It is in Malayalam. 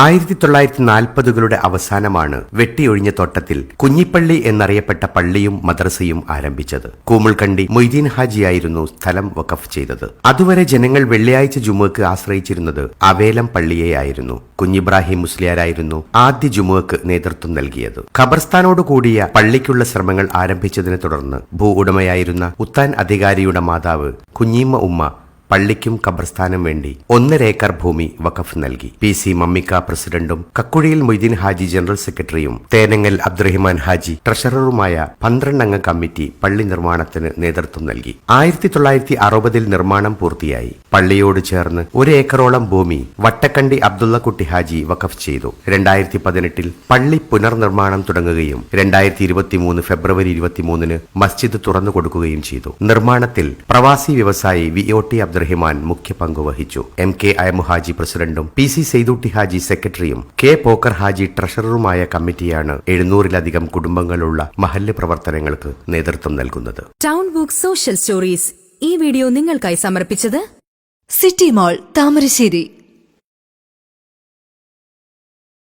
ആയിരത്തി തൊള്ളായിരത്തി നാൽപ്പതുകളുടെ അവസാനമാണ് വെട്ടിയൊഴിഞ്ഞ തോട്ടത്തിൽ കുഞ്ഞിപ്പള്ളി എന്നറിയപ്പെട്ട പള്ളിയും മദ്രസയും ആരംഭിച്ചത്. കൂമുൾക്കണ്ടി മൊയ്തീൻ ഹാജിയായിരുന്നു സ്ഥലം വഖഫ് ചെയ്തത്. അതുവരെ ജനങ്ങൾ വെള്ളിയാഴ്ച ജുമുക്ക് ആശ്രയിച്ചിരുന്നത് അവേലം പള്ളിയെയായിരുന്നു. കുഞ്ഞിബ്രാഹിം മുസ്ലിയാരായിരുന്നു ആദ്യ ജുമുക്ക് നേതൃത്വം നൽകിയത്. ഖബർസ്ഥാനോട് കൂടിയ പള്ളിക്കുള്ള ശ്രമങ്ങൾ ആരംഭിച്ചതിനെ തുടർന്ന് ഭൂ ഉടമയായിരുന്ന ഉത്താൻ അധികാരിയുടെ മാതാവ് കുഞ്ഞിമ്മ ഉമ്മ പള്ളിക്കും ഖബർസ്ഥാനും വേണ്ടി ഒന്നര ഏക്കർ ഭൂമി വഖഫ് നൽകി. പി സി മമ്മിക്ക പ്രസിഡന്റും കക്കുഴിയിൽ മൊയ്തീൻ ഹാജി ജനറൽ സെക്രട്ടറിയും തേനങ്ങൽ അബ്ദുറഹിമാൻ ഹാജി ട്രഷററുമായ പന്ത്രണ്ടംഗ കമ്മിറ്റി പള്ളി നിർമ്മാണത്തിന് നേതൃത്വം നൽകി. ആയിരത്തി തൊള്ളായിരത്തി അറുപതിൽ നിർമ്മാണം പൂർത്തിയായി. പള്ളിയോട് ചേർന്ന് ഒരു ഏക്കറോളം ഭൂമി വട്ടക്കണ്ടി അബ്ദുള്ളക്കുട്ടി ഹാജി വഖഫ് ചെയ്തു. രണ്ടായിരത്തി പതിനെട്ടിൽ പള്ളി പുനർനിർമ്മാണം തുടങ്ങുകയും രണ്ടായിരത്തി ഇരുപത്തിമൂന്ന് ഫെബ്രുവരി ഇരുപത്തിമൂന്നിന് മസ്ജിദ് തുറന്നു കൊടുക്കുകയും ചെയ്തു. നിർമ്മാണത്തിൽ പ്രവാസി വ്യവസായി വി ഒ ടി അബ്ദുറഹിമാൻ മുഖ്യ പങ്കുവഹിച്ചു എം കെ അയമു ഹാജി പ്രസിഡന്റും പി സി സെയ്തുട്ടി ഹാജി സെക്രട്ടറിയും കെ പോക്കർ ഹാജി ട്രഷററുമായ കമ്മിറ്റിയാണ് എഴുന്നൂറിലധികം കുടുംബങ്ങളുള്ള മഹല്ല് പ്രവർത്തനങ്ങൾക്ക് നേതൃത്വം നൽകുന്നത്. ടൗൺ ബുക്ക് സോഷ്യൽ സ്റ്റോറീസ് ഈ വീഡിയോ നിങ്ങൾക്കായി സമർപ്പിച്ചത് സിറ്റി മാൾ താമരശ്ശേരി.